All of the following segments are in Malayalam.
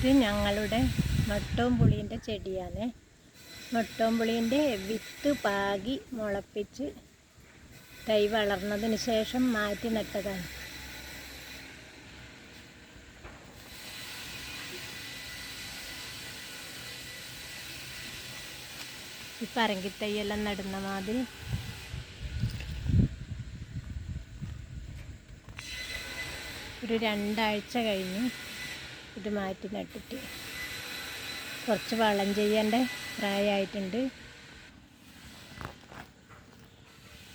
ഇത് ഞങ്ങളുടെ മട്ടോമ്പുളീന്റെ ചെടിയാണ്. മട്ടോമ്പുളീന്റെ വിത്ത് പാകി മുളപ്പിച്ച് തൈ വളർന്നതിന് ശേഷം മാറ്റി നട്ടതാണ്. ഈ പറങ്കിത്തൈയെല്ലാം നടുന്ന മാതിരി. ഒരു രണ്ടാഴ്ച കഴിഞ്ഞ്. ഇത് മാറ്റി നട്ടിട്ട് കുറച്ച് വളം ചെയ്യേണ്ട പ്രായമായിട്ടുണ്ട്.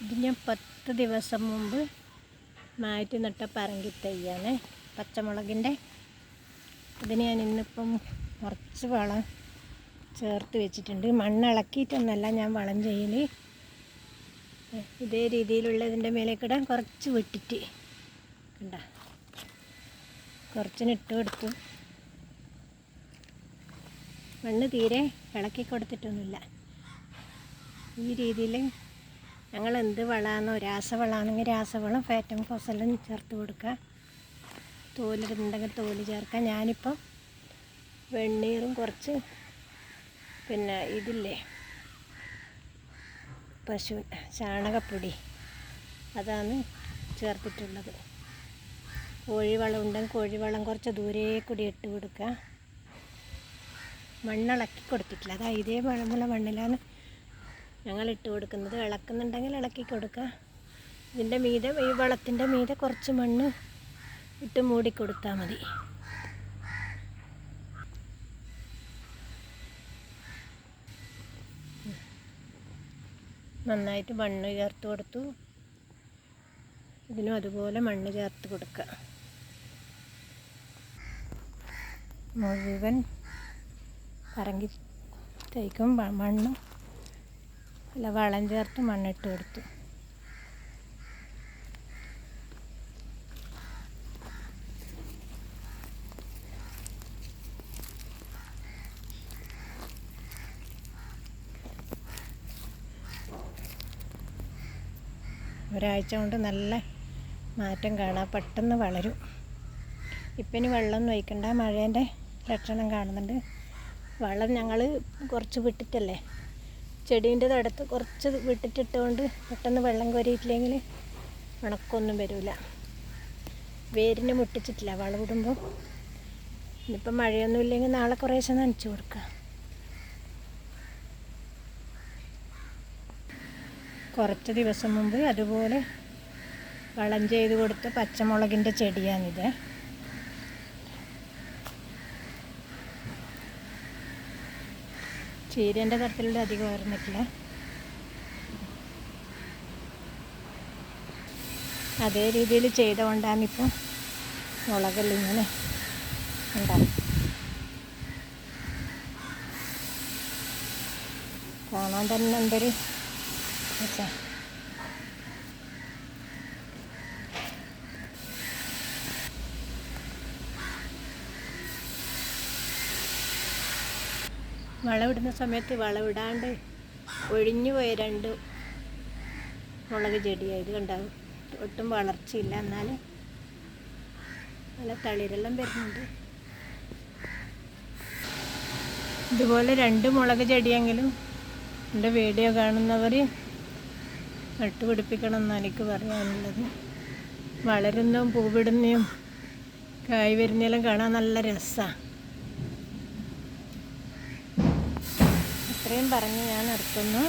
ഇത് ഞാൻ പത്ത് ദിവസം മുമ്പ് മാറ്റി നട്ട പറങ്കി തയ്യാണ് പച്ചമുളകിന്റെ. ഇതിന് ഞാൻ ഇന്നിപ്പം കുറച്ച് വളം ചേർത്ത് വെച്ചിട്ടുണ്ട്. മണ്ണ് ഇളക്കിയിട്ടൊന്നല്ല ഞാൻ വളം ചെയ്യൽ ഇതേ രീതിയിലുള്ള ഇതിന്റെ മേലേക്കിടാൻ കുറച്ച് വിട്ടിട്ട്. കണ്ട? കുറച്ചിന് ഇട്ട് കൊടുത്തു മണ്ണ് തീരെ ഇളക്കി കൊടുത്തിട്ടൊന്നുമില്ല. ഈ രീതിയിൽ ഞങ്ങൾ എന്ത് വളമാണോ രാസവളമാണെങ്കിൽ രാസവളം ഫാറ്റം ഫോസലും ചേർത്ത് കൊടുക്കുക. തോലിടുന്നുണ്ടെങ്കിൽ തോൽ ചേർക്കാം ഞാനിപ്പം വെണ്ണീറും കുറച്ച് പിന്നെ ഇതില്ലേ? പശു ചാണകപ്പൊടി അതാണ് ചേർത്തിട്ടുള്ളത്. കോഴിവളം ഉണ്ടെങ്കിൽ കോഴിവളം കുറച്ച് ദൂരെ കൂടി ഇട്ട് കൊടുക്കുക. മണ്ണിളക്കി കൊടുത്തിട്ടില്ല. അതാ ഇതേ മഴമുള്ള മണ്ണിലാണ് ഞങ്ങൾ ഇട്ട് കൊടുക്കുന്നത്. ഇളക്കുന്നുണ്ടെങ്കിൽ ഇളക്കി കൊടുക്കുക ഇതിന്റെ മീതെ ഈ വളത്തിന്റെ മീതെ കുറച്ച് മണ്ണ് ഇട്ട് മൂടി കൊടുത്താൽ മതി. നന്നായിട്ട് മണ്ണ് ചേർത്ത് കൊടുത്തു. ഇതിനും അതുപോലെ മണ്ണ് ചേർത്ത് കൊടുക്കുക മുഴുവൻ പറങ്കി തേക്കും മണ്ണും അല്ല വളം ചേർത്ത് മണ്ണിട്ട് കൊടുത്തു. ഒരാഴ്ച കൊണ്ട് നല്ല മാറ്റം കാണാം. പെട്ടെന്ന് വളരും. ഇപ്പം ഇനി വെള്ളമൊന്നും ഒഴിക്കണ്ട. മഴേന്റെ ലക്ഷണം കാണുന്നുണ്ട്. വളം ഞങ്ങൾ കുറച്ച് വിട്ടിട്ടല്ലേ? ചെടീന്റെ തടത്ത് കുറച്ച് വിട്ടിട്ടിട്ടുകൊണ്ട് പെട്ടെന്ന് വെള്ളം കോരിയിട്ടില്ലെങ്കിൽ ഉണക്കൊന്നും വരില്ല വേരിന് മുട്ടിച്ചിട്ടില്ല വളവിടുമ്പോൾ ഇനിയിപ്പം മഴയൊന്നും ഇല്ലെങ്കിൽ നാളെ കുറേശ്ശെ നനച്ച് കൊടുക്കുക കുറച്ച് ദിവസം മുമ്പ് അതുപോലെ വളം ചെയ്ത് കൊടുത്ത പച്ചമുളകിന്റെ ചെടിയാണിത്. ചീരേന്റെ തരത്തിലുള്ള അധികം വരുന്നിട്ടില്ല അതേ രീതിയിൽ ചെയ്തുകൊണ്ടാണ് ചെയ്തുകൊണ്ടാണിപ്പോൾ മുളകെല്ലാം ഇങ്ങനെ ഉണ്ടാവും കാണാൻ തന്നെ എന്തൊരു. വളമിടുന്ന സമയത്ത് വളമിടാണ്ട് ഒഴിഞ്ഞു പോയ രണ്ട് മുളക് ചെടിയായത് കണ്ടാവും ഒട്ടും വളർച്ചയില്ല. എന്നാലും നല്ല തളിരെല്ലാം വരുന്നുണ്ട്. ഇതുപോലെ രണ്ട് മുളക് ചെടിയെങ്കിലും എന്റെ വീഡിയോ കാണുന്നവർ നട്ടുപിടിപ്പിക്കണം എന്നാണ് എനിക്ക് പറയാനുള്ളത്. വളരുന്നതും പൂവിടുന്നതും കായ് വരുന്നതെല്ലാം കാണാൻ നല്ല രസമാണ് ഇത്രയും പറഞ്ഞ് ഞാൻ നിർത്തുന്നു.